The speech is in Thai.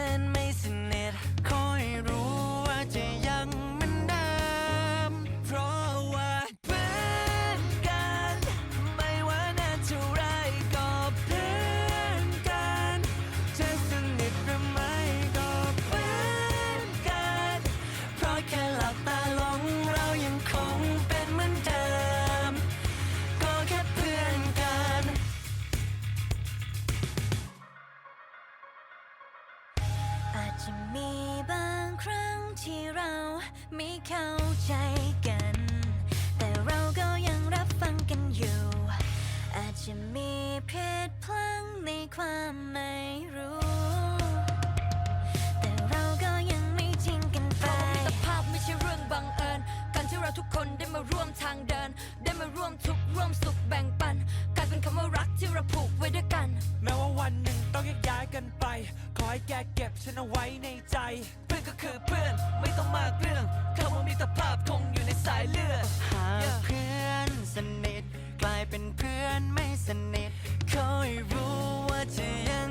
เป็ ที่เราไม่เข้าใจกัน แต่เราก็ยังรับฟังกันอยู่ อาจจะมีเพศพลังในความไม่รู้ แต่เราก็ยังไม่ทิ้งกันไปมิตรภาพไม่ใช่เรื่องบังเอิญ การที่เราทุกคนได้มาร่วมทางเดิน ได้มาร่วมทุกข์ร่วมสุขแบ่งปันกลายเป็นคำว่ารักที่เราผูกไว้ด้วยกัน แม้ว่าวันหนึ่งต้องแยกย้ายกันไป ขอให้แกเก็บ ฉันเอาไว้ในใจ เพื่อนก็คือเพื่อนไม่ต้องมากเรื่องคำว่ามิตรภาพคงอยู่ในสายเลือดหากเพื่อนสนิทกลายเป็นเพื่อนไม่สนิทคอยรู้ว่าจะยัง